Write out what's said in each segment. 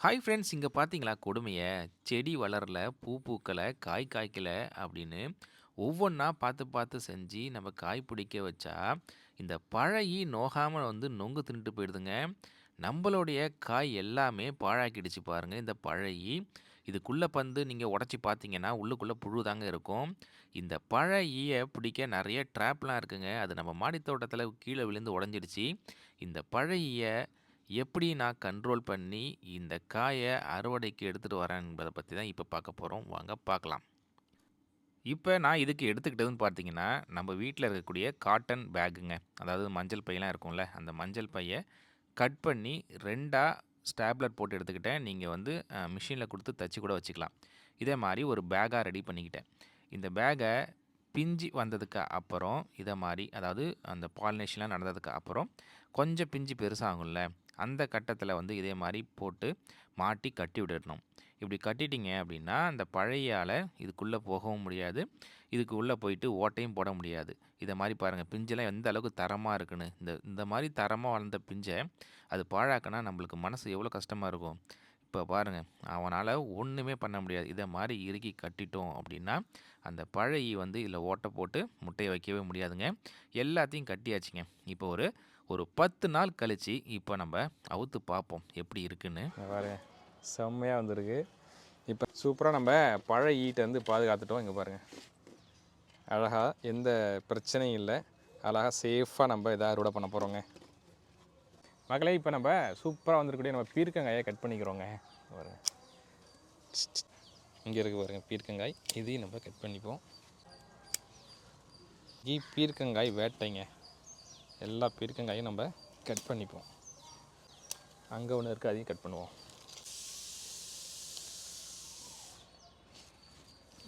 Hi friends இங்கே பார்த்தீங்களா கொடுமையை. செடி வளரல பூ பூக்கலை காய் காய்க்கல அப்படின்னு ஒவ்வொன்றா பார்த்து பார்த்து செஞ்சு நம்ம காய் பிடிக்க வச்சா இந்த பழகி நோகாமல் வந்து நொங்கு தின்னுட்டு போயிடுதுங்க. நம்மளுடைய காய் எல்லாமே பாழாக்கிடுச்சு பாருங்கள் இந்த பழகி இதுக்குள்ளே பந்து நீங்கள் உடச்சி பார்த்தீங்கன்னா உள்ளுக்குள்ளே புழு தாங்க இருக்கும். இந்த பழகியை பிடிக்க நிறைய ட்ராப்லாம் இருக்குங்க. அது நம்ம மாடித்தோட்டத்தில் கீழே விழுந்து உடஞ்சிடுச்சு. இந்த பழகியை எப்படி நான் கண்ட்ரோல் பண்ணி இந்த காயை அறுவடைக்கு எடுத்துகிட்டு வரேன் என்பதை பற்றி தான் இப்போ பார்க்க போகிறோம் வாங்க பார்க்கலாம். இப்போ நான் இதுக்கு எடுத்துக்கிட்டதுன்னு பார்த்தீங்கன்னா நம்ம வீட்டில் இருக்கக்கூடிய காட்டன் பேக்குங்க அதாவது மஞ்சள் பையெல்லாம் இருக்கும்ல அந்த மஞ்சள் பையை கட் பண்ணி ரெண்டாக ஸ்டாப்லர் போட்டு எடுத்துக்கிட்டேன். நீங்கள் வந்து மிஷினில் கொடுத்து தச்சு கூட வச்சுக்கலாம். இதே மாதிரி ஒரு பேக்காக ரெடி பண்ணிக்கிட்டேன். இந்த பேக்கை பிஞ்சு வந்ததுக்கு அப்புறம் இதை மாதிரி அதாவது அந்த பாலினேஷன்லாம் நடந்ததுக்கு அப்புறம் கொஞ்சம் பிஞ்சு பெருசாகும்ல அந்த கட்டத்தில் வந்து இதே மாதிரி போட்டு மாட்டி கட்டி விடணும். இப்படி கட்டிட்டீங்க அப்படின்னா அந்த பழையால் இதுக்குள்ளே போகவும் முடியாது. இதுக்கு உள்ளே போயிட்டு ஓட்டையும் போட முடியாது. இதை மாதிரி பாருங்கள் பிஞ்செல்லாம் எந்த அளவுக்கு தரமாக இருக்குன்னு. இந்த இந்த மாதிரி தரமாக வளர்ந்த பிஞ்சை அது பாழாக்கினா நம்மளுக்கு மனசு எவ்வளோ கஷ்டமாக இருக்கும். இப்போ பாருங்கள் அவனால் ஒன்றுமே பண்ண முடியாது. இதை மாதிரி இறுக்கி கட்டிட்டோம் அப்படின்னா அந்த பழைய வந்து இதில் ஓட்டை போட்டு முட்டையை வைக்கவே முடியாதுங்க. எல்லாத்தையும் கட்டியாச்சுங்க. இப்போ ஒரு ஒரு பத்து நாள் கழித்து இப்போ நம்ம அவுத்து பார்ப்போம் எப்படி இருக்குன்னு. பாருங்கள் செம்மையாக வந்திருக்கு. இப்போ சூப்பராக நம்ம பழ ஈட்டை வந்து பாதுகாத்துட்டோம் இங்கே பாருங்கள் அழகாக எந்த பிரச்சனையும் இல்லை. அழகாக சேஃபாக நம்ம இதை அறுவடை பண்ண போகிறோங்க மகளே இப்போ நம்ம சூப்பராக வந்துருக்கூடிய நம்ம பீர்க்கங்காயை கட் பண்ணிக்கிறோங்க. இங்க இங்கே இருக்கு பாருங்க பீர்க்கங்காய். இதையும் நம்ம கட் பண்ணிப்போம். கீ பீர்க்கங்காய் வேட்டைங்க. எல்லா பீர்க்கங்காயும் நம்ம கட் பண்ணிப்போம். அங்கே ஒன்று இருக்குது அதையும் கட் பண்ணுவோம்.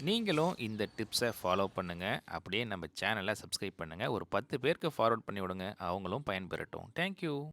நீங்களும் இந்த டிப்ஸை ஃபாலோ பண்ணுங்கள் அப்படியே நம்ம சேனலை சப்ஸ்கிரைப் பண்ணுங்கள் ஒரு பத்து பேருக்கு ஃபார்வர்ட் பண்ணி விடுங்க. அவங்களும் பயன்பெறட்டும். தேங்க்யூ